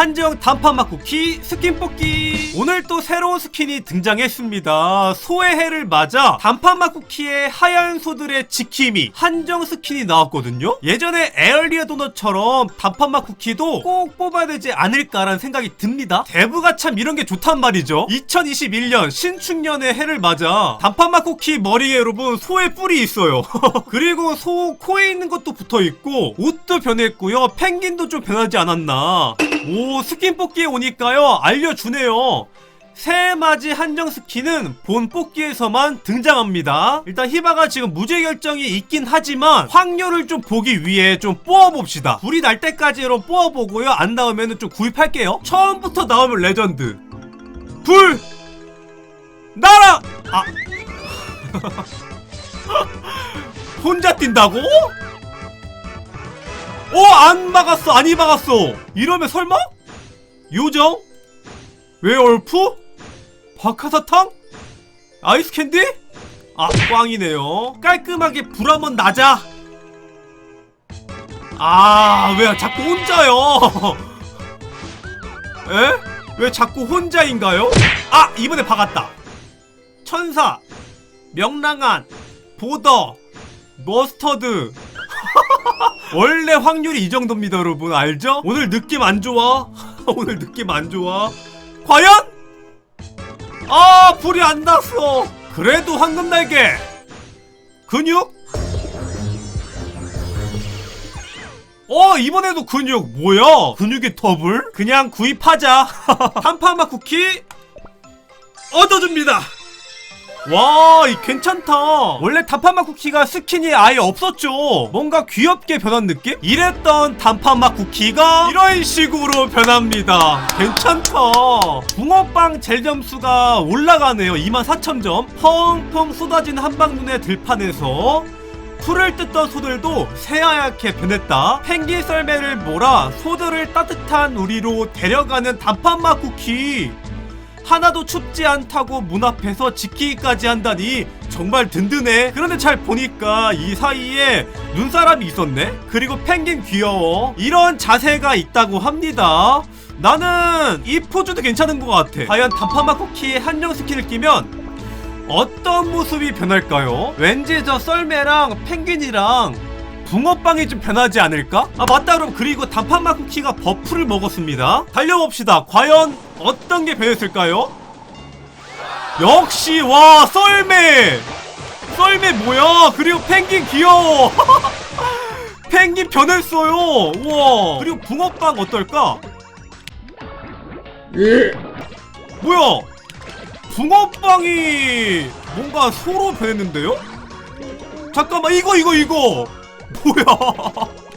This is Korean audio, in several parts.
한정 단판막 쿠키 스킨 뽑기. 오늘 또 새로운 스킨이 등장했습니다. 소의 해를 맞아 단판막 쿠키의 하얀 소들의 지킴이 한정 스킨이 나왔거든요. 예전에 에얼리어 도넛처럼 단판막 쿠키도 꼭 뽑아야 되지 않을까라는 생각이 듭니다. 대부가 참 이런 게 좋단 말이죠. 2021년 신축년의 해를 맞아 단판막 쿠키 머리에 여러분 소의 뿔이 있어요. 그리고 소 코에 있는 것도 붙어 있고 옷도 변했고요. 펭귄도 좀 변하지 않았나 오 스킨 뽑기에 오니까요 알려주네요 새해맞이 한정 스킨은 본 뽑기에서만 등장합니다. 일단 히바가 지금 무죄 결정이 있긴 하지만 확률을 좀 보기 위해 좀 뽑아봅시다. 불이 날 때까지 여러분 뽑아보고요. 안 나오면 좀 구입할게요. 처음부터 나오면 레전드. 불! 나라! 아. 혼자 뛴다고? 어, 안 막았어, 아니 막았어. 이러면 설마? 요정? 웨얼프? 박하사탕? 아이스 캔디? 아, 꽝이네요. 깔끔하게 불 한번 나자. 아, 왜 자꾸 혼자요? 에? 왜 자꾸 혼자인가요? 아, 이번에 박았다. 천사, 명랑한, 보더, 머스터드. 원래 확률이 이 정도입니다, 여러분. 알죠? 오늘 느낌 안 좋아. 오늘 느낌 안 좋아. 과연? 아, 불이 안 났어. 그래도 황금 날개. 근육? 어, 이번에도 근육. 뭐야? 근육의 더블? 그냥 구입하자. 한파마 쿠키 얻어줍니다. 와, 이 괜찮다. 원래 단팥맛 쿠키가 스킨이 아예 없었죠. 뭔가 귀엽게 변한 느낌? 이랬던 단팥맛 쿠키가 이런 식으로 변합니다. 괜찮다. 붕어빵 젤 점수가 올라가네요. 24,000점. 펑펑 쏟아진 한방눈의 들판에서 풀을 뜯던 소들도 새하얗게 변했다. 펭귄 썰매를 몰아 소들을 따뜻한 우리로 데려가는 단팥맛 쿠키. 하나도 춥지 않다고 문 앞에서 지키기까지 한다니 정말 든든해. 그런데 잘 보니까 이 사이에 눈사람이 있었네? 그리고 펭귄 귀여워. 이런 자세가 있다고 합니다. 나는 이 포즈도 괜찮은 것 같아. 과연 단파마 쿠키에 한정 스킨을 끼면 어떤 모습이 변할까요? 왠지 저 썰매랑 펭귄이랑 붕어빵이 좀 변하지 않을까? 아 맞다. 그럼 그리고 단팥맛 쿠키가 버프를 먹었습니다. 달려봅시다. 과연 어떤 게 변했을까요? 역시 와 썰매! 썰매 뭐야? 그리고 펭귄 귀여워. 펭귄 변했어요. 우와. 그리고 붕어빵 어떨까? 뭐야? 붕어빵이 뭔가 소로 변했는데요? 잠깐만 이거 이거 이거 뭐야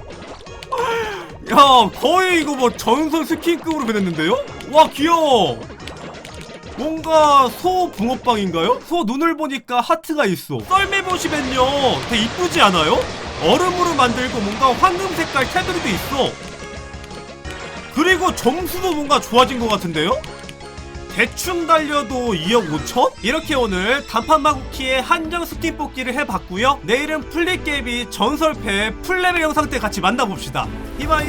야 거의 이거 뭐 전설 스킨급으로 변했는데요? 와 귀여워 뭔가 소 붕어빵인가요? 소 눈을 보니까 하트가 있어 썰매 보시면요 되게 이쁘지 않아요? 얼음으로 만들고 뭔가 황금 색깔 테두리도 있어 그리고 점수도 뭔가 좋아진 것 같은데요? 대충 달려도 2억 5천? 이렇게 오늘 단판마 쿠키의 한정 스킨 뽑기를 해봤고요. 내일은 플리게임이 전설패 풀레벨 영상 때 같이 만나봅시다. 이바이